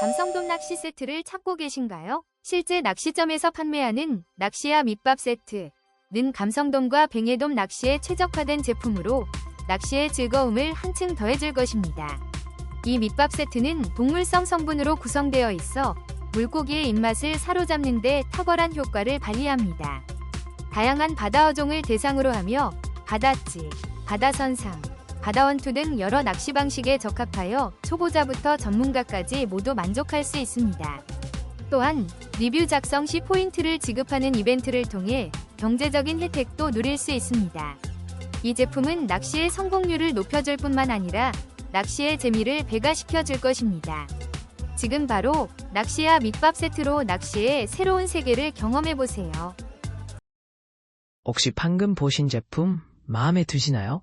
감성돔 낚시 세트를 찾고 계신가요? 실제 낚시점에서 판매하는 낚시와 밑밥 세트는 감성돔과 뱅에돔 낚시에 최적화된 제품으로 낚시의 즐거움을 한층 더해줄 것입니다. 이 밑밥 세트는 동물성 성분으로 구성되어 있어 물고기의 입맛을 사로잡는 데 탁월한 효과를 발휘합니다. 다양한 바다 어종을 대상으로 하며 바다찌, 바다선상, 바다원투 등 여러 낚시 방식에 적합하여 초보자부터 전문가까지 모두 만족할 수 있습니다. 또한 리뷰 작성 시 포인트를 지급하는 이벤트를 통해 경제적인 혜택도 누릴 수 있습니다. 이 제품은 낚시의 성공률을 높여줄 뿐만 아니라 낚시의 재미를 배가시켜 줄 것입니다. 지금 바로 낚시와 밑밥 세트로 낚시의 새로운 세계를 경험해 보세요. 혹시 방금 보신 제품 마음에 드시나요?